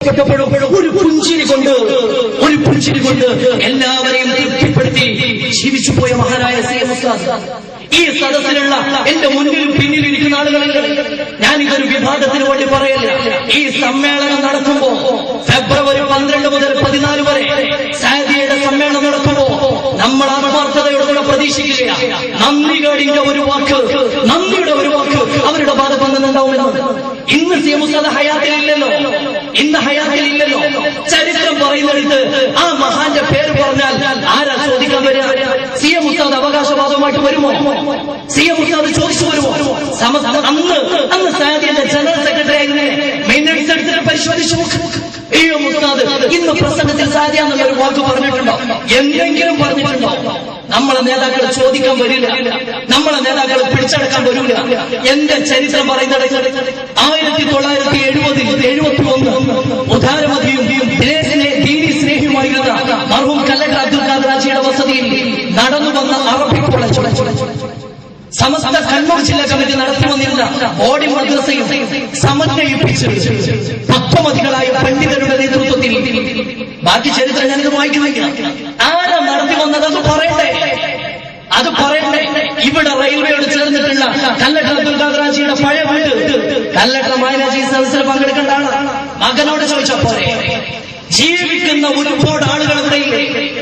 ഒരു പുഞ്ചിരി കൊണ്ട് ഒരു കൊണ്ട് എല്ലാവരെയും തൃപ്തിപ്പെടുത്തി ജീവിച്ചു പോയ മഹാനായ സി എം ഈ സദസ്സിലുള്ള എന്റെ മുന്നിലും പിന്നിലും ഇരിക്കുന്ന ആളുകളുണ്ട് ഞാൻ ഇതൊരു വിവാദത്തിന് വേണ്ടി പറയല്ല. ഈ സമ്മേളനം നടക്കുമ്പോ ഫെബ്രുവരി പന്ത്രണ്ട് മുതൽ പതിനാല് വരെ സാദിയുടെ സമ്മേളനം നടക്കുമ്പോ നമ്മൾ ആത്മാർത്ഥതയോടുകൂടെ പ്രതീക്ഷിക്കുക നന്ദി ഒരു വാക്ക് നന്ദിയുടെ ഒരു വാക്ക് അവരുടെ ഭാഗത്ത് നിന്നുണ്ടാവുമെന്ന് ഇന്ന് സി എം ഹയാത്തിലില്ലല്ലോ. ഇന്ന് ഹയാത്തിൽ ഇല്ലല്ലോ ചരിത്രം പറയുന്നിടത്ത് ആ മഹാന്റെ പേര് പറഞ്ഞാൽ ആരാ ചോദിക്കാൻ വരിക? സി എം ഉസ്താദ് അവകാശവാദമായിട്ട് വരുമോ? സി എം ഉസ്താദ് ചോദിച്ചു വരുമോ? അന്ന് അന്ന് സാദിയുടെ ജനറൽ സെക്രട്ടറി ആയിരുന്നു മിനിറ്റ്സ് എടുത്തിട്ട് പരിശോധിച്ചു നോക്ക്. ഈ മുസ്താദ് ഇന്ന് പ്രസംഗത്തിൽ എന്നുള്ള ഒരു വാക്ക് പറഞ്ഞിട്ടുണ്ടോ? എന്തെങ്കിലും പറഞ്ഞിട്ടുണ്ടോ? നമ്മളെ നേതാക്കൾ ചോദിക്കാൻ വരില്ല. നമ്മളെ നേതാക്കൾ പിടിച്ചെടുക്കാൻ വരില്ല. എന്റെ ചരിത്രം പറയുന്നത് ആയിരത്തി തൊള്ളായിരത്തി എഴുപതിൽ എഴുപത്തി ഒന്ന് ഉദാരമതിയും സ്നേഹിയുമായിരുന്ന മർഹൂം കല്ലട്ട അബ്ദുൽ ഖാദർ രാജിയുടെ വസതിയിൽ നടന്നു വന്ന അറബി കോളേജ്. സമസ്ത കണ്ണൂർ ജില്ലാ കമ്മിറ്റി നടത്തി വന്നിരുന്ന ഓടി മദ്രസയും സമന്വയിപ്പിച്ച് പക്വമതികളായ പണ്ഡിതരുടെ നേതൃത്വത്തിൽ ബാക്കി ചരിത്രം ഞാനിത് വായിക്കുന്നില്ല. ആരാ നടത്തി വന്നത്? അത് പറയട്ടെ അത് പറയട്ടെ ഇവിടെ റെയിൽവേയോട് ചേർന്നിട്ടുള്ള കല്ലട്ട അബ്ദുൽ ഖാദറാജിയുടെ പഴയ വീട്. കല്ലട്ട മായനാജി സദസ്സിൽ പങ്കെടുക്കേണ്ട ആളാണ് മകനോട് ചോദിച്ചാ പോരെ? ജീവിക്കുന്ന ഒരുപാട് ആളുകളുടെ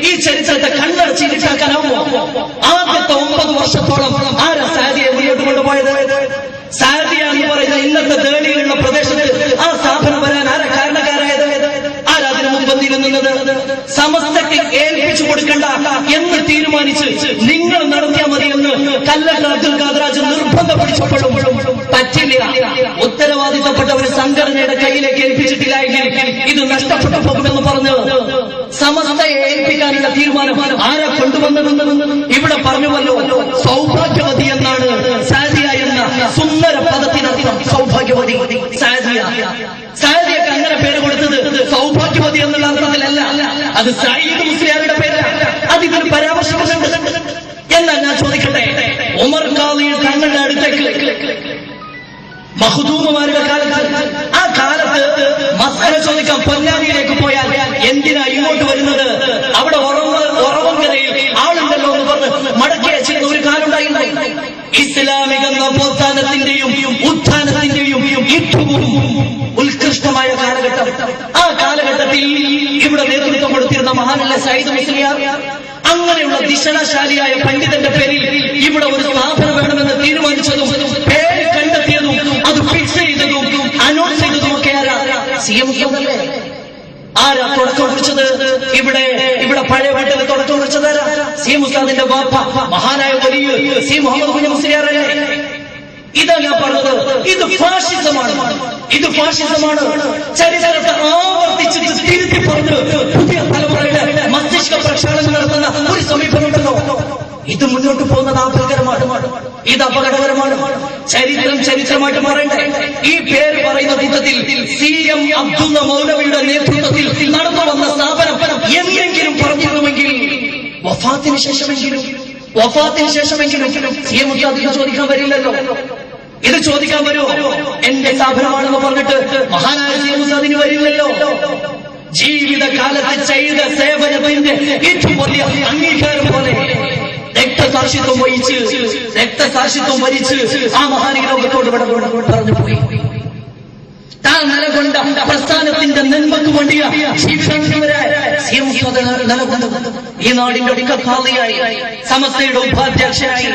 ഈ ചരിത്രത്തെ കണ്ണടച്ചിട്ടാക്കാനാവുമോ ആദ്യത്തെ ഒമ്പത് വർഷത്തോളം ആരാ സാദിയെ മുന്നോട്ട് കൊണ്ടുപോയത് സാദിയ എന്ന് പറയുന്ന ഇന്നത്തെ തേടിയുള്ള പ്രദേശത്ത് ആ സ്ഥാപനം വരാൻ ആരാ കാരണക്കാരായത്? ആരാ അതിന് മുൻപന്തിയിൽ നിന്നത്? സമസ്തയ്ക്ക് ഏൽപ്പിച്ചു കൊടുക്കണ്ട എന്ന് തീരുമാനിച്ച് നിങ്ങൾ നടത്തിയാൽ മതി എന്ന് കല്ലട്ട അബ്ദുൽ ഖാദറാജ് നിർബന്ധ പിടിച്ചപ്പോഴും പറ്റില്ല. ഉത്തരവാദിത്തപ്പെട്ട ഒരു സംഘടനയുടെ കയ്യിലേക്ക് ഏൽപ്പിച്ചിട്ടില്ല എങ്കിൽ ഇത് നഷ്ടപ്പെട്ടു പോകുമെന്ന് പറഞ്ഞ് സമസ്തയെ ഏൽപ്പിക്കാനുള്ള തീരുമാനം ആരെ കൊണ്ടുവന്നതെന്ന് ഇവിടെ പറഞ്ഞു വല്ലോ സൗഭാഗ്യവതി എന്നാണ് സാദിയ എന്ന സുന്ദര പദത്തിനർത്ഥം സൗഭാഗ്യവതി. സാദിയ. സാദിയക്ക് അങ്ങനെ പേര് കൊടുത്തത് സൗഭാഗ്യവതി എന്നുള്ള അർത്ഥത്തിലല്ല. അത് സായിദ് മുസ്ലിയാരുടെ പേരല്ല അത് ഇതിൽ പരാമർശമുണ്ട് എന്നാൽ ഞാൻ ചോദിക്കട്ടെ ഉമർ കാലിയിൽ തങ്ങളുടെ അടുത്തേക്ക് മഹദൂമമാരുടെ കാലത്ത് ആ കാലത്ത് മസ്കര ചോദിക്കാൻ പൊന്നാനിയിലേക്ക് പോയാൽ എന്തിനാ ഇങ്ങോട്ട് വരുന്നത്? അവിടെ ഉറവ ഉറവങ്കരയിൽ ആളുണ്ടല്ലോ എന്ന് പറഞ്ഞ് മടക്കി അയച്ചിരുന്ന ഒരു കാലുണ്ടായി ഇസ്ലാമിക നവോത്ഥാനത്തിന്റെയും ഉത്ഥാനത്തിന്റെയും ഏറ്റവും ഉത്കൃഷ്ടമായ കാലഘട്ടം. ആ കാലഘട്ടത്തിൽ ഇവിടെ നേതൃത്വം കൊടുത്തിരുന്ന മഹാനല്ല സൈദ് മുസ്ലിയാർ അങ്ങനെയുള്ള ദിശണശാലിയായ പണ്ഡിതന്റെ പേരിൽ ഇവിടെ ഒരു സ്ഥാപനം വേണമെന്ന് തീരുമാനിച്ചതും പേര് കണ്ടെത്തിയതും അത് ഫിക്സ് ചെയ്തതും അനൗൺസ് ചെയ്തതും ഒക്കെ ആരാ സി എം ആരാ തുടക്കം കുറിച്ചത്? ഇവിടെ ഇവിടെ പഴയ വീട്ടിൽ തുടക്കം കുറിച്ചത് സി മുസ്താദിന്റെ ബാപ്പ മഹാനായ വലിയ സി മുഹമ്മദ് കുഞ്ഞു മുസ്ലിയാറല്ലേ ഇതാ ഞാൻ പറഞ്ഞത്. ഇത് ഫാഷിസമാണ്. ഇത് ഫാഷിസമാണ്. ചരിത്രത്തെ ആവർത്തിച്ച് തിരുത്തി പറഞ്ഞ് പുതിയ തലമുറയുടെ മസ്തിഷ്ക പ്രക്ഷാളനം നടത്തുന്ന ഒരു സമീപനമുണ്ടല്ലോ ഇത് മുന്നോട്ട് പോകുന്നത് അപകടകരമാണ് ഇത് അപകടകരമാണ്. ചരിത്രം ചരിത്രമായിട്ട് പറയണ്ടേ ഈ പേര് പറയുന്ന കൂട്ടത്തിൽ സി എം അബ്ദുള്ള മൗലവിയുടെ നേതൃത്വത്തിൽ നടന്നു വന്ന സ്ഥാപനം എന്തെങ്കിലും പറഞ്ഞിരുന്നുവെങ്കിൽ വഫാത്തിന് ശേഷമെങ്കിലും വഫാത്തിന് ശേഷമെങ്കിലും സി എം അധികം ചോദിക്കാൻ വരില്ലല്ലോ. ഇത് ചോദിക്കാൻ വരുമോ? എന്റെ സ്ഥാപനമാണെന്ന് പറഞ്ഞിട്ട് മഹാനായ വരില്ലല്ലോ. ജീവിതകാലത്ത് ചെയ്ത സേവനത്തിന്റെ ഏറ്റവും വലിയ അംഗീകാരം പോലെ രക്തസാക്ഷിത്വം വഹിച്ച് രക്തസാക്ഷിത്വം വരിച്ച് ആ മഹാനി ലോകത്തോട് പറഞ്ഞു പോയി. താൻ നിലകൊണ്ട പ്രസ്ഥാനത്തിന്റെ നന്മക്ക് വേണ്ടിയ ഈ നാടിന്റെ ഒടുക്കക്കാളിയായി സമസ്തയുടെ ഉപാധ്യക്ഷനായി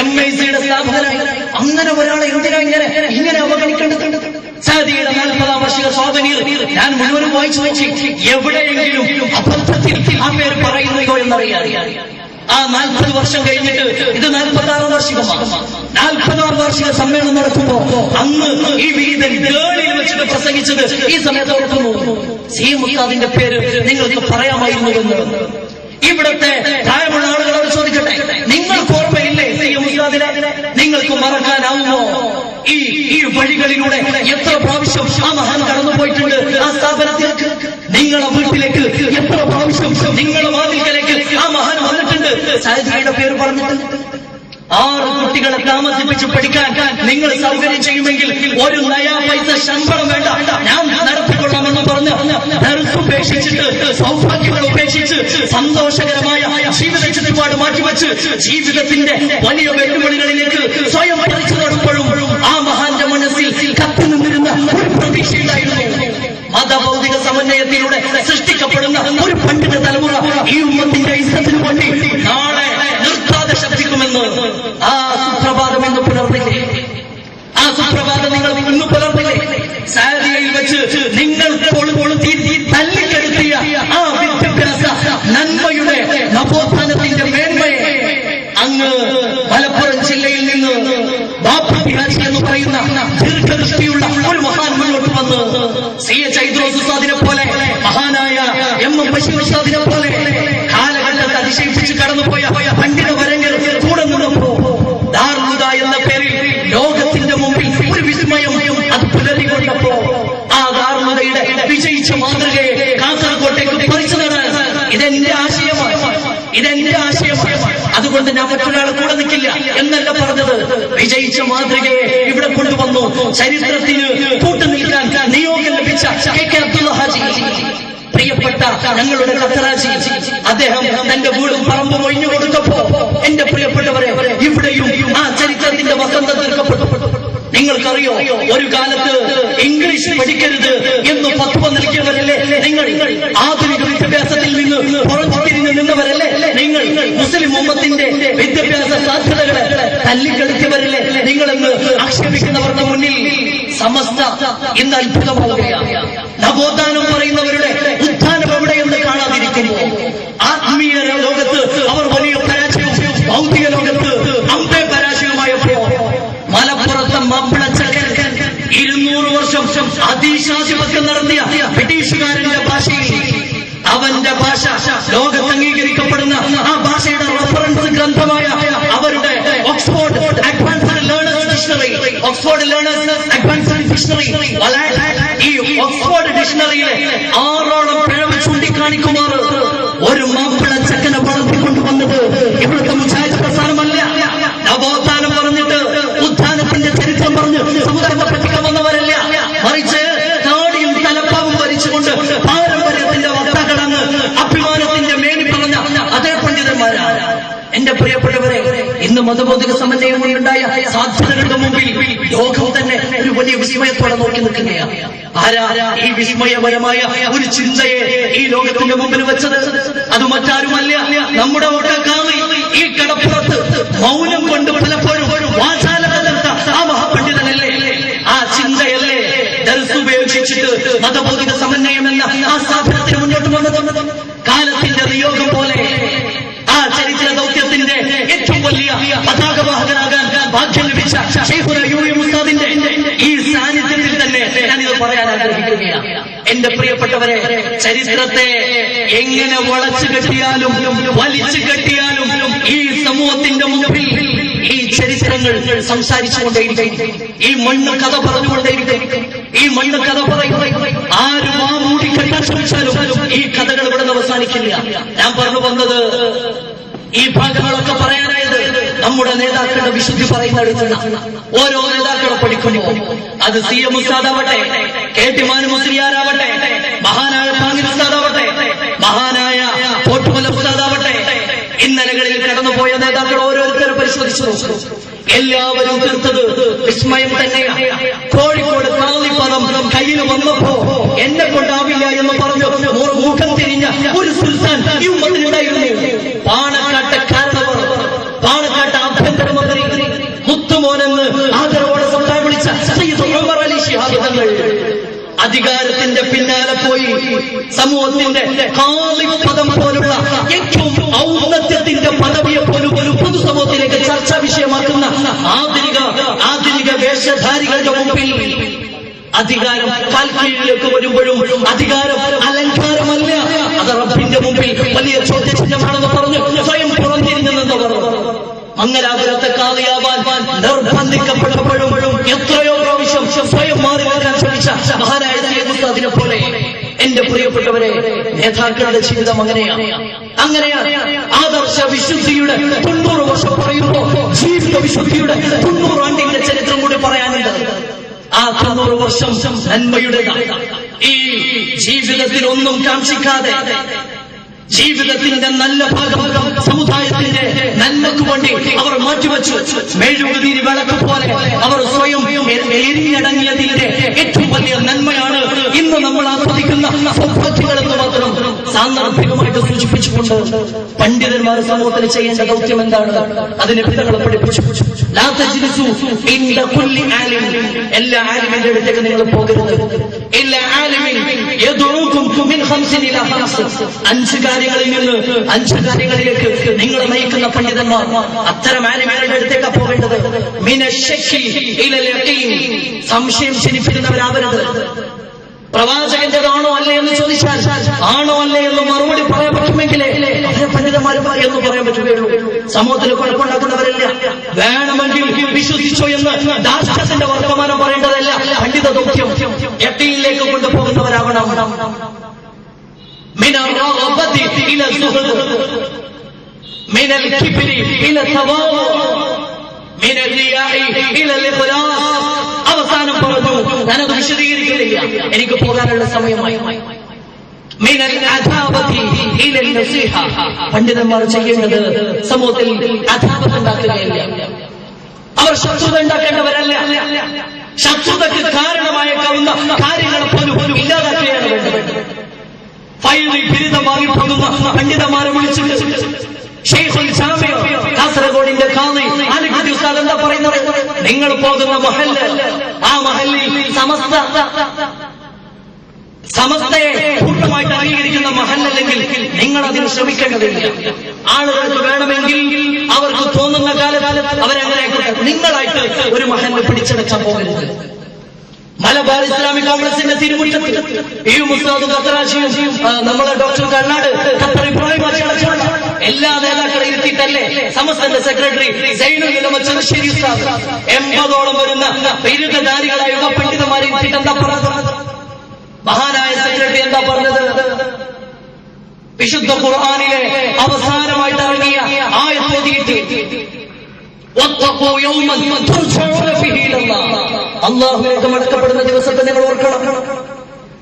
എം ഐ സിയുടെ സ്ഥാപകനായി. അങ്ങനെ ഒരാളെ എന്തിനാ ഇങ്ങനെ ഇങ്ങനെ അവഗണിക്കേണ്ടതുണ്ട് സാദിയുടെ നാൽപ്പതാം വർഷിക സ്വാതന്ത്ര്യം ഞാൻ മുഴുവനും വായിച്ചു വെച്ച് എവിടെയെങ്കിലും അബദ്ധത്തിൽ ആ പേര് പറയുന്നയോ എന്നറിയാം ആ നാൽപ്പത് വർഷം കഴിഞ്ഞിട്ട് ഇത് നാൽപ്പത്തി വാർഷികമാണ്. നാൽപ്പതാം വാർഷിക സമ്മേളനം നടത്തുമ്പോ അന്ന് ഈ വീതൻ ഗേളിൽ വെച്ചിട്ട് പ്രസംഗിച്ചത് ഈ സമയത്ത് ഓർക്കുന്നു. സി മുസ്താദിന്റെ പേര് നിങ്ങൾക്ക് പറയാമായിരുന്നു എന്ന്. ഇവിടുത്തെ പ്രായമുള്ള ആളുകളോട് ചോദിക്കട്ടെ നിങ്ങൾക്ക് ഓർമ്മയില്ലേ സി മുസ്താദിനെ? നിങ്ങൾക്ക് മറക്കാനാവുമോ? ഈ ഈ വഴികളിലൂടെ എത്ര പ്രാവശ്യം ആ മഹാൻ കടന്നു പോയിട്ടുണ്ട് ആ സ്ഥാപനത്തിലേക്ക്? നിങ്ങളെ വീട്ടിലേക്ക് എത്ര പ്രാവശ്യം നിങ്ങളെ മഹാൻ സാഹിബിയുടെ പേര് പറഞ്ഞിട്ടുണ്ട് ആറ് കുട്ടികളെ താമസിപ്പിച്ച് പഠിക്കാൻ നിങ്ങൾ സൗകര്യം ചെയ്യുമെങ്കിൽ ഒരു നയാ പൈസ ശമ്പളം വേണ്ട. ഞാൻ നടത്തിക്കൊള്ളാമെന്ന് പറഞ്ഞ് ഉപേക്ഷിച്ചിട്ട് സൗഭാഗ്യങ്ങൾ ഉപേക്ഷിച്ച് സന്തോഷകരമായ ജീവിത ചുറ്റുപാട് മാറ്റിവെച്ച് ജീവിതത്തിന്റെ വലിയ വെല്ലുവിളികളിലേക്ക് സ്വയം പറിച്ചു നടുമ്പോഴും ആ മഹാന്റെ മനസ്സിൽ കത്തി നിന്നിരുന്ന ഒരു പ്രതീക്ഷയുണ്ടായിരുന്നു. മതഭൗതിക സമന്വയത്തിലൂടെ സൃഷ്ടിക്കപ്പെടുന്ന ഒരു പണ്ഡിത തലമുറ ഈ ഉമ്മത്തിന്റെ ഇഷ്ടത്തിന് വേണ്ടി നാളെ നിർത്താതെ ശബ്ദിക്കുമെന്ന് ആ സുപ്രഭാതം എന്ന് പുലർന്നില്ലേ ആ സുപ്രഭാതം നിങ്ങൾ ഇന്ന് പുലർന്നില്ലേ സാരിയയിൽ വെച്ച് നിങ്ങൾ തള്ളിക്കെടുത്തിയ തല്ലിക്കെടുത്തിയ ആ വിദ്യാഭ്യാസ നന്മയുടെ നവോത്ഥാനത്തിന്റെ മേന്മയെ അങ്ങ് മലപ്പുറം ജില്ലയിൽ നിന്ന് ബാപ്പു എന്ന് പറയുന്ന ദീർഘദൃഷ്ടിയുള്ള ഒരു മഹാൻ മുന്നോട്ട് വന്ന് സി എച്ച് ഐദ്രോസ് ഉസ്താദിനെ പോലെ മഹാനായ എം എം ബഷീർ ഉസ്താദിനെ പോലെ അതുകൊണ്ട് ഞാൻ മറ്റൊരാളെ കൂടെ നിൽക്കില്ല എന്നല്ല പറഞ്ഞത്. വിജയിച്ച മാതൃകയെ ഇവിടെ കൊണ്ടുവന്നു. ചരിത്രത്തിന് കൂട്ടുനിൽക്കാൻ നിയോഗം ലഭിച്ച കെ കെ ഹാജി. പ്രിയപ്പെട്ട ഞങ്ങളുടെ ഖത്തറാജി അദ്ദേഹം തന്റെ വീടും പറമ്പും ഒഴിഞ്ഞു കൊടുത്തപ്പോ എന്റെ പ്രിയപ്പെട്ടവരെ ഇവിടെയും ആ ചരിത്രത്തിന്റെ വസന്തം തീർക്കപ്പെട്ടു. നിങ്ങൾക്കറിയോ ഒരു കാലത്ത് ഇംഗ്ലീഷ് പഠിക്കരുത് എന്ന് പത്വ നൽകിയവരല്ലേ നിങ്ങൾ ആധുനിക വിദ്യാഭ്യാസത്തിൽ നിന്ന് പുറത്തിരിഞ്ഞ് നിന്നവരല്ലേ? നിങ്ങൾ മുസ്ലിം ഉമ്മത്തിന്റെ വിദ്യാഭ്യാസ സാധ്യതകളെ തല്ലിക്കളിച്ചവരല്ലേ? നിങ്ങളെന്ന് ആക്ഷേപിക്കുന്നവരുടെ മുന്നിൽ സമസ്ത ഇന്ന് അത്ഭുതമാവുകയാണ്. നവോത്ഥാനം പറയുന്നവരുടെ ഉത്ഥാനം എവിടെയെന്ന് കാണാതിരിക്കുന്നു. ആത്മീയ ലോകത്ത് അവർ വർഷം അതീശാധിപത്യം നടത്തിയ ബ്രിട്ടീഷുകാരന്റെ ഭാഷയിൽ അവന്റെ ഭാഷ ലോകത്ത് അംഗീകരിക്കപ്പെടുന്ന ആ ഭാഷയുടെ റെഫറൻസ് ഗ്രന്ഥമായ അവരുടെ Oxford advanced learners dictionary Oxford learners advanced dictionary ഈ ഓക്സ്ഫോർഡ് ഡിക്ഷണറിയിലെ ആറോളം എന്റെ പ്രിയപ്പെട്ടവരെ ഇന്ന് മതബോധിക സമന്വയം കൊണ്ടുണ്ടായ സാധ്യതകളുടെ മുമ്പിൽ ലോകം തന്നെ ഒരു വലിയ വിസ്മയത്തോടെ നോക്കി നിൽക്കുകയാണ്. ആരാ ഈ വിസ്മയപരമായ ഒരു ചിന്തയെ ഈ ലോകത്തിന്റെ മുമ്പിൽ വെച്ചത്? അത് മറ്റാരുമല്ല നമ്മുടെ ഒക്കെ കാണി ഈ കടപ്പുറത്ത് മൗനം കൊണ്ട് പലപ്പോഴും വാചാലത തീർത്ത ആ മഹാപണ്ഡിതനല്ലേ? ആ ചിന്തയല്ലേ? ദർസ് ഉപേക്ഷിച്ചിട്ട് മതബോധിക സമന്വയം ഈ സാന്നിധ്യത്തിൽ തന്നെ പറയാൻ ആഗ്രഹിക്കുകയാണ്. എന്റെ പ്രിയപ്പെട്ടവരെ ചരിത്രത്തെ എങ്ങനെ വളച്ചു കെട്ടിയാലും വലിച്ചു കെട്ടിയാലും ഈ സമൂഹത്തിന്റെ മുമ്പിൽ ഈ ചരിത്രങ്ങൾ സംസാരിച്ചുകൊണ്ടേയിരിക്കും. ഈ മണ്ണ് കഥ പറഞ്ഞുകൊണ്ടേയിരിക്കും. ഈ മണ്ണ് കഥ പറയും. ആരും ആ മൂടി കെട്ടാൻ ശ്രമിച്ചാലും ഈ കഥകൾ ഇവിടെ അവസാനിക്കില്ല. ഞാൻ പറഞ്ഞു വന്നത് ഈ ഭാഗങ്ങളൊക്കെ പറയാനായത് നമ്മുടെ നേതാക്കളുടെ വിശുദ്ധി പറയുന്നിടത്താണ് ഓരോ നേതാക്കളെ പഠിക്കുന്നു. അത് സി എം ഉസ്താദാവട്ടെ കെ ടി മാനു മുസ്ലിയാരാവട്ടെ മഹാനായ താങ്ങിൽ ഉസ്താദാവട്ടെ മഹാനായ പോട്ടുമല ഉസ്താദാവട്ടെ ഇന്നലകളിൽ കടന്നുപോയ നേതാക്കൾ ഓരോരുത്തരെ പരിശോധിച്ചു നോക്കൂ. എല്ലാവരും തീർത്തത് വിസ്മയം തന്നെയാണ് കോഴിക്കോട് പദം കയ്യിൽ വന്നപ്പോ എന്നെ കൊണ്ടാവില്ല എന്ന് പറഞ്ഞു മൂ- മുഖം തിരിഞ്ഞ ഒരു സുൽത്താൻ ഈ ഉമ്മത്തിനുണ്ടായിരുന്നു. പാണക്കാട്ടെ മുത്തുമോനെന്ന് ആദരവോടെ സംസാരം വിളിച്ച ഉമർ അലി അധികാരത്തിന്റെ പിന്നാലെ പോയി സമൂഹത്തിന്റെ പദം പോലുള്ള ഏറ്റവും ഔന്നത്യത്തിന്റെ പദവിയെ പോലും ഒരു പൊതുസമൂഹത്തിലേക്ക് ചർച്ചാ വിഷയമാക്കുന്ന ആധുനിക ആധുനിക വേഷധാരികളുടെ മുമ്പിൽ അധികാരം കാൽക്കീഴിലേക്ക് വരുമ്പോഴും അധികാരം അലങ്കാരമല്ല. അത് റബ്ബിന്റെ മുമ്പിൽ വലിയ ചോദ്യചിഹ്നമാണെന്ന് പറഞ്ഞു സ്വയം മംഗലാപുരത്തെ കാളിയാവാൻ നിർബന്ധിക്കപ്പെട്ടപ്പോഴും എത്രയോ പ്രാവശ്യം സ്വയം മാറി നിൽക്കാൻ ശ്രമിച്ച മഹാനായ പോലെ എന്റെ പ്രിയപ്പെട്ടവരെ നേതാക്കളുടെ ജീവിതം അങ്ങനെയാണ് അങ്ങനെയാണ് ആദർശ വിശുദ്ധിയുടെ തൊണ്ണൂറ് വർഷം പറയുമ്പോ ജീവിത വിശുദ്ധിയുടെ തൊണ്ണൂറ് ആണ്ടിന്റെ ചരിത്രം കൂടി പറയാനുണ്ട്. ആ തൊണ്ണൂറ് വർഷം നന്മയുടെ ഈ ജീവിതത്തിൽ ഒന്നും കാക്ഷിക്കാതെ ജീവിതത്തിന്റെ നല്ല ഭാഗം സമുദായത്തിന്റെ നന്മക്ക് വേണ്ടി അവർ മാറ്റിവെച്ചു. മേഴുകുതിരി വിളക്ക് പോലെ അവർ സ്വയം എരിഞ്ഞടങ്ങിയതിന്റെ ഏറ്റവും വലിയ നന്മയാണ് ഇന്ന് നമ്മൾ ആസ്വദിക്കുന്ന സൗഭാഗ്യങ്ങൾ എന്ന് മാത്രം സാന്ദർഭികമായിട്ട് സൂചിപ്പിച്ചുകൊണ്ട് പണ്ഡിതന്മാർ സമൂഹത്തിൽ ചെയ്യേണ്ട ദൗത്യം എന്താണ്? അതിനെ പിതകളെ പഠിപ്പിച്ചു. എല്ലാ ആലിമിന്റെ അടുത്തേക്ക് നിങ്ങൾ പോകരുത്. എല്ലാ ആലിമിൻ അഞ്ച് കാര്യങ്ങളിൽ നിന്ന് അഞ്ച് കാര്യങ്ങളിലേക്ക് നിങ്ങളെ നയിക്കുന്ന പണ്ഡിതന്മാർ അത്തരം ആലിമികളുടെ അടുത്തേക്കാ പോകേണ്ടത്. സംശയം ജനിപ്പിക്കുന്നവരാവരുത് പ്രവാചകന്റേതാണോ അല്ലേ എന്ന് ചോദിച്ചാൽ ആണോ അല്ലേ എന്ന് മറുപടി പറയാൻ പറ്റുമെങ്കിലേ അതേ പണ്ഡിതന്മാരും എന്ന് പറയാൻ പറ്റുകയുള്ളൂ സമൂഹത്തിൽ കുഴപ്പമുണ്ടാക്കുന്നവരല്ല വേണമെങ്കിൽ വിശ്വസിച്ചോ എന്ന് ദാർഷ്ട്യത്തിന്റെ വർത്തമാനം പറയേണ്ടതല്ല പണ്ഡിത ദൗത്യം എട്ടിയിലേക്ക് കൊണ്ടുപോകുന്നവരാവണം من الرغبة إلى الزهد من الكبر إلى التواضع من الرياء إلى الإخلاص അവസാനം പറഞ്ഞു ഞാനത് വിശദീകരിക്കുന്നില്ല എനിക്ക് പോകാനുള്ള സമയമായി. പണ്ഡിതന്മാർ ചെയ്യേണ്ടത് സമൂഹത്തിൽ അവർ ശത്രുത ഉണ്ടാക്കേണ്ടവരല്ല. ശത്രുതയ്ക്ക് കാരണമായേക്കാവുന്ന കാര്യങ്ങൾ പോലും പോലും ഇല്ലാതാക്കുകയാണ് വേണ്ടത്. ഫയലിൽ ബിരുദം വാങ്ങിപ്പോകുന്ന പണ്ഡിതന്മാരെ വിളിച്ചിട്ട് ഷെയ്ഖുൽ ജാമിഅ കാസർഗോഡിന്റെ ഉസ്താദ് എന്താ പറയുന്നത്? നിങ്ങൾ പോകുന്ന മഹല്ല് ആ മഹല്ലിൽ സമസ്ത സമസ്തയെ പൂർണമായിട്ട് അംഗീകരിക്കുന്ന മഹല്ലല്ലെങ്കിൽ നിങ്ങൾ അതിന് ശ്രമിക്കേണ്ടതില്ല. ആളുകൾക്ക് വേണമെങ്കിൽ അവർക്ക് തോന്നുന്ന കാലകാലം അവരങ്ങനെ. നിങ്ങളായിട്ട് ഒരു മഹല്ല് പിടിച്ചെടുക്കാൻ പോകരുത്. മലബാർ ഇസ്ലാമിക് കോൺഗ്രസിന്റെ തിരുമുറ്റത്ത് ഈ മുസ്താദും ഖത്തറാജിയും നമ്മളെ ഡോക്ടർ കണ്ണാട് ഖത്തർ ഇബ്രാഹിം അലി അടക്കമുള്ള എല്ലാ നേതാക്കളെ ഇരുത്തിയിട്ടല്ലേ സമസ്തന്റെ സെക്രട്ടറി സൈനുൽ എൺപതോളം വരുന്ന ബിരുദധാരികളായ പണ്ഡിതന്മാരെ എന്താ പറഞ്ഞത്? മഹാനായ സെക്രട്ടറി എന്താ പറഞ്ഞത്? വിശുദ്ധ ഖുർആാനിലെ അവസാനമായിട്ട് ഇറങ്ങിയ ആയത്തോതിയിട്ട് ടക്കപ്പെടുന്ന മടക്കപ്പെടുന്ന ദിവസത്തെ നിങ്ങൾ ഓർക്കണം.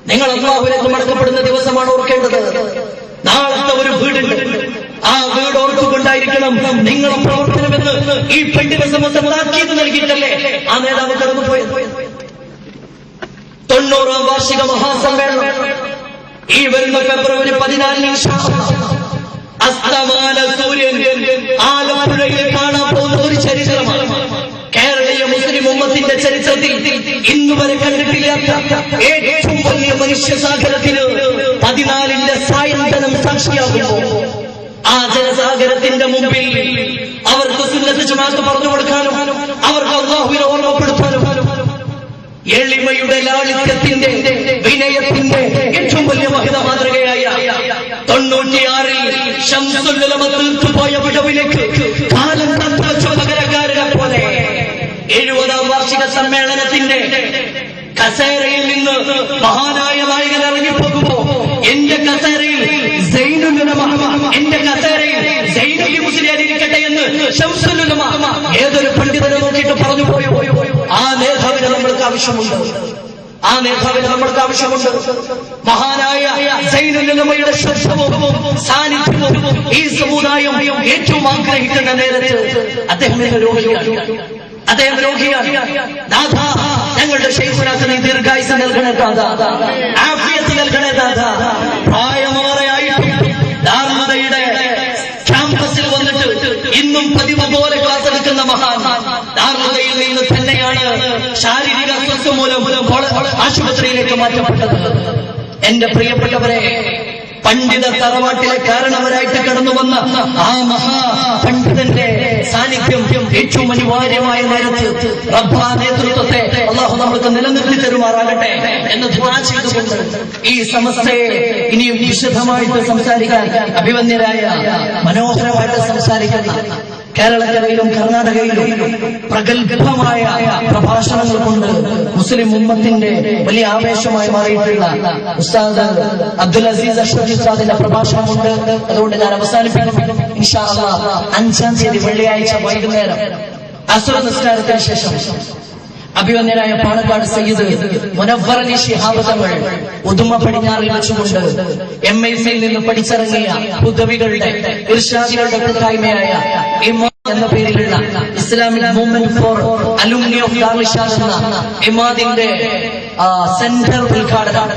നിങ്ങൾ അള്ളാഹുലേക്ക് മടക്കപ്പെടുന്ന ദിവസമാണ് ഓർക്കേണ്ടത്. നാളത്തെ ഒരു വീടുണ്ട്. ആ വീട് ഓർത്തുകൊണ്ടായിരിക്കണം നിങ്ങളെ പ്രവർത്തനമെന്ന് ഈ പെണ്ണിനെ സംബന്ധം നൽകിയിട്ടല്ലേ? ആ നേതാവ് കടന്നുപോയത്. തൊണ്ണൂറാം വാർഷിക മഹാസമ്മേളനം. ഈ വരുന്ന ഫെബ്രുവരി പതിനാലിന് അസ്തമാന സൂര്യൻ ആലപ്പുഴയിൽ കാണാൻ പോകുന്ന ഒരു ചരിത്രമാണ്. കേരളീയ മുസ്ലിം ഉമ്മത്തിന്റെ ചരിത്രത്തിൽ ഇന്ന് വരെ കണ്ടിട്ടില്ലാത്ത ഏറ്റവും വലിയ മനുഷ്യ സാഗരത്തിന് പതിനാലിന്റെ സായന്തനം സാക്ഷിയാകുമ്പോൾ ആ ജനസാഗരത്തിന്റെ മുമ്പിൽ അവർക്ക് സുന്നത്ത് ജമാഅത്ത് പറഞ്ഞു കൊടുക്കാനും അവർക്ക് അള്ളാഹുവിനെ ഓർമ്മപ്പെടുത്താനും എളിമയുടെ ലാളിത്യത്തിന്റെ വിനയത്തിന്റെ ഏറ്റവും വലിയ മഹിത മാതൃകയായ തൊണ്ണൂറ്റിയാറിൽ ശംസുല്ലമ തീർത്തുപോയ വിടവിലേക്ക് ആവശ്യമുണ്ട്. ആ നേതാവിന് നമ്മൾക്ക് ആവശ്യമുണ്ട്. മഹാനായ സൈനുലമയുടെ ശ്രദ്ധവും സാന്നിധ്യവും ഈ സമുദായം ഏറ്റവും ആഗ്രഹിക്കുന്ന നേരത്ത് അദ്ദേഹം അദ്ദേഹം രോഗിയാണ്. നാഥ ഞങ്ങളുടെ ശൈഖുനാഥ നീ ദീർഘായുസ് നൽകണേ ദാദ. ആഫിയത്ത് നൽകണേ ദാദ. പ്രായമേറെയായിട്ടും ക്യാമ്പസിൽ വന്നിട്ട് ഇന്നും പതിവ് പോലെ ക്ലാസ് എടുക്കുന്ന മഹാൻ ദാർമതയിൽ നിന്ന് തന്നെയാണ് ശാരീരിക അസ്വസ്ഥ മൂലം ആശുപത്രിയിലേക്ക് മാറ്റപ്പെട്ടത്. എന്റെ പ്രിയപ്പെട്ടവരെ പണ്ഡിത തറവാട്ടിലെ കാരണവരായിട്ട് കടന്നു വന്ന ആ മഹാ പണ്ഡിതന്റെ സാന്നിധ്യം ഏറ്റവും അനിവാര്യമായ നേരത്ത് റബ്ബാ നേതൃത്വത്തെ അള്ളാഹു നമ്മൾക്ക് നിലനിർത്തി തരുമാറാകട്ടെ എന്ന് ചെയ്തുകൊണ്ട് ഈ സമസ്തയെ ഇനിയും വിശദമായിട്ട് സംസാരിക്കാൻ അഭിമന്യരായ മനോഹരമായിട്ട് സംസാരിക്കുന്ന കേരളക്കരയിലും കർണാടകയിലും പ്രഗത്ഭമായ പ്രഭാഷണങ്ങൾ കൊണ്ട് മുസ്ലിം ഉമ്മത്തിന്റെ വലിയ ആവേശമായി മാറിയിട്ടുള്ള ഉസ്താദ് അബ്ദുൽ അസീസ് അഷ്റഫ് ഉസ്താദിന്റെ പ്രഭാഷണമുണ്ട്. അതുകൊണ്ട് ഞാൻ അവസാനിപ്പിക്കും ഇൻഷാ അഞ്ചാം തീയതി വെള്ളിയാഴ്ച വൈകുന്നേരം അസുര നിസ്കാരത്തിന് ശേഷം അഭിവന്യനായ പാണക്കാട് സയ്യിദ് മുനവർ അലി ശിഹാബ് തങ്ങൾ ഉദുമ പടിഞ്ഞാറിൽ വെച്ചുകൊണ്ട് എം ഐ സിയിൽ നിന്ന് പഠിച്ചിറങ്ങിയ പുതവികളുടെ ഇർഷാദികളുടെ കൂട്ടായ്മയായ എന്ന പേരിലുള്ള Islamic movement for alumni of എന്ന ഇമാദിന്റെ സെന്റർ ഉദ്ഘാടനം.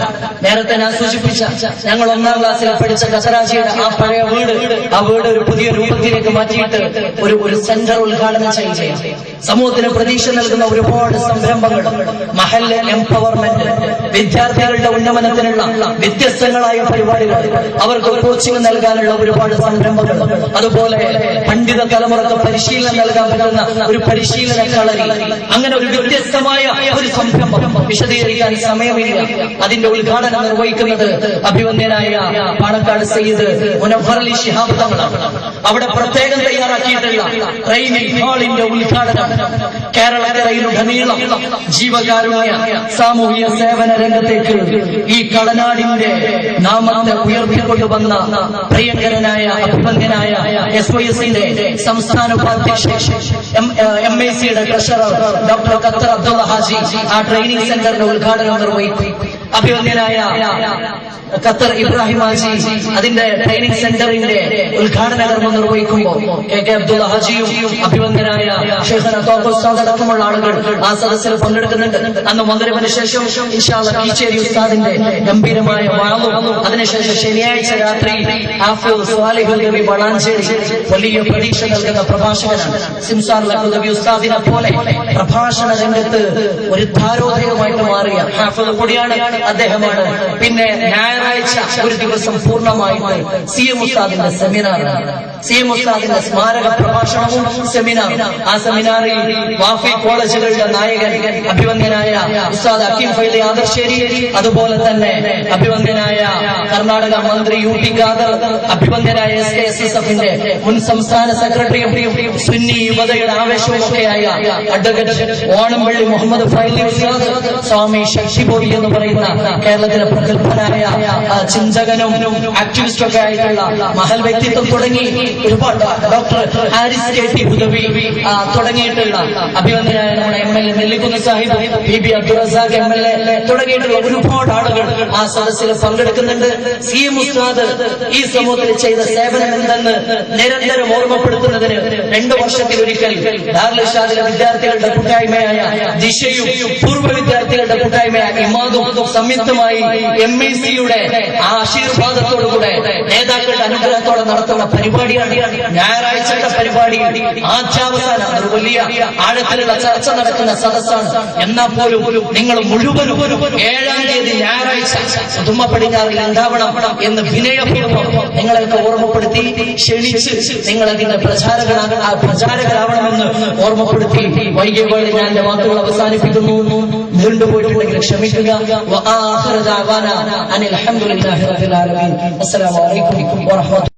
നേരത്തെ ഞാൻ സൂചിപ്പിച്ച ഞങ്ങൾ ഒന്നാം ക്ലാസ്സിൽ പഠിച്ച കസരാശിയുടെ ആ പഴയ വീട് ആ വീട് ഒരു പുതിയ രൂപത്തിലേക്ക് മാറ്റിയിട്ട് ഒരു ഒരു സെന്റർ ഉദ്ഘാടനം ചെയ്യുകയാണ് സമൂഹത്തിന് പ്രതീക്ഷ നൽകുന്ന ഒരുപാട് സംരംഭങ്ങൾ മഹൽ എംപവർമെന്റ് വിദ്യാർത്ഥികളുടെ ഉന്നമനത്തിനുള്ള വ്യത്യസ്തങ്ങളായ പരിപാടികൾ അവർക്ക് കോച്ചിങ് നൽകാനുള്ള ഒരുപാട് സംരംഭങ്ങൾ അതുപോലെ പണ്ഡിത തലമുറയ്ക്ക് പരിശീലനം നൽകാൻ പറ്റുന്ന ഒരു പരിശീലന കളരി. അങ്ങനെ ഒരു വ്യത്യസ്തമായ ഒരു സംരംഭം വിശദീകരിക്കാൻ സമയമില്ല. അതിന്റെ ഉദ്ഘാടനം നിർവഹിക്കുന്നത് അഭിവന്യനായ പാണക്കാട് സയ്യിദ് മുനഫർ അലി ശിഹാബ് അവിടെ പ്രത്യേകം തയ്യാറാക്കിയിട്ടുള്ള ട്രെയിനിങ് ഹാളിന്റെ ഉദ്ഘാടനം കേരളക്കരയിലുടനീളം ജീവകാരുണ്യ സാമൂഹിക സേവന രംഗത്തേക്ക് ഈ കളനാടിന്റെ നാമത്തെ ഉയർത്തിക്കൊണ്ടുവന്ന പ്രിയങ്കരനായ അഭിമന്യനായ എസ് വൈ എസിന്റെ സംസ്ഥാന ഉപാധ്യക്ഷൻ എം എ സിയുടെ treasurer doctor Qatar Abdulla Haji ആ ട്രെയിനിങ് സെന്ററിന്റെ ഉദ്ഘാടനം നിർവഹിക്കും അഭിമന്യനായ ഖത്തർ ഇബ്രാഹിം ഹാജി അതിന്റെ ട്രെയിനിങ് സെന്ററിന്റെ ഉദ്ഘാടന കർമ്മം നിർവഹിക്കുമ്പോൾ കെ കെ അബ്ദുള്ള ഹാജിയും അഭിമന്യനായ അടക്കമുള്ള ആളുകൾ ആ സദസ്സിൽ പങ്കെടുക്കുന്നുണ്ട്. അന്ന് മകരവിന് ശേഷം കീച്ചേരി ഉസ്താദിന്റെ ഗംഭീരമായ വാളും. അതിനുശേഷം ശനിയാഴ്ച രാത്രി നബി വളാഞ്ചേരി വലിയ പ്രതീക്ഷ നൽകുന്ന പ്രഭാഷകനാണ്. സിംസാർ ലഖുദബി ഉസ്താദിനെ പോലെ പ്രഭാഷണ രംഗത്ത് ഒരു ധാരോധകമായിട്ട് മാറിയ ഹാഫിൾ കൂടിയാണ് അദ്ദേഹമാണ്. പിന്നെ ഞായറാഴ്ച ഒരു ദിവസം പൂർണമായിട്ട് സി എം ഉസ്താദിന്റെ സെമിനാർ സി എം ഉസ്താദിന്റെ സ്മാരക പ്രഭാഷണവും സെമിനാർ ആ സെമിനാറിൽ വാഫി കോളേജുകളുടെ നായകൻ അഭിവന്യനായ ഉസ്താദ് അക്കിം ഫൈലി ആദർശേരി അതുപോലെ തന്നെ അഭിവന്യനായ കർണാടക മന്ത്രി യു പി ഖാദർ അഭിവന്യനായ എസ് കെ എസ് എസ് എഫിന്റെ മുൻ സംസ്ഥാന സെക്രട്ടറിയും സുന്നി യുവതയുടെ ആവേശവും ഒക്കെയായ അഡ്വക്കേറ്റ് ഓണംപള്ളി മുഹമ്മദ് ഫൈലി ഉസ്താദ് സ്വാമി ശക്തിബോധി എന്ന് പറയുന്ന കേരളത്തിലെ പ്രഗത്ഭനായ ചിന്തകനും ആക്ടിവിസ്റ്റും ഒക്കെ ആയിട്ടുള്ള മഹൽ വ്യക്തിത്വം തുടങ്ങി ഒരുപാട് doctor Haris K T Hudawi തുടങ്ങിയിട്ടുള്ള അഭിവന്ദനായ നമ്മുടെ M L A Nellikkunnu Sahib P B Abdul Razak M L A തുടങ്ങിയിട്ടുള്ള ഒരുപാട് ആളുകൾ ആ സദസ്സിൽ പങ്കെടുക്കുന്നുണ്ട്. സി എം ഉസ്താദ് ഈ സമൂഹത്തിൽ ചെയ്ത സേവനം എന്തെന്ന് നിരന്തരം ഓർമ്മപ്പെടുത്തുന്നതിന് രണ്ടു വർഷത്തിലൊരിക്കൽ ഡാർലിഷാദിലെ വിദ്യാർത്ഥികളുടെ കൂട്ടായ്മയായ ദിശയും പൂർവ വിദ്യാർത്ഥികളുടെ കൂട്ടായ്മയായ ഇമാദും സംയുക്തമായി എം ഐ സിയുടെ ആശീർവാദത്തോടുകൂടെ നേതാക്കളുടെ അനുഗ്രഹത്തോടെ നടത്തുന്ന പരിപാടിയാണ് ഞായറാഴ്ചയുടെ പരിപാടി. ആദ്യാവസാനം വലിയ ആഴത്തിലുള്ള ചർച്ച നടക്കുന്ന സദസ്സാണ്. എന്നാൽ പോലും നിങ്ങൾ മുഴുവനും ഏഴാം തീയതി ഞായറാഴ്ച സുധുമ പടിഞ്ഞാറിൽ ഉണ്ടാവണം എന്ന് വിനയപൂർവം നിങ്ങളെയൊക്കെ ഓർമ്മപ്പെടുത്തി ക്ഷണിച്ച് നിങ്ങൾ അതിന്റെ പ്രചാരകനാകണം ആ പ്രചാരകരാവണമെന്ന് ഓർമ്മപ്പെടുത്തി വൈകിയ ഞാൻ എന്റെ വാക്കുകൾ അവസാനിപ്പിക്കുന്നു. നീണ്ടുപോയിട്ടുണ്ടെങ്കിൽ ക്ഷമിക്കുക. അനിൽ ഹംദുലില്ലാഹി റബ്ബിൽ ആലമീൻ. അസ്സലാമു അലൈക്കും വറഹ്മത്തുള്ളാഹി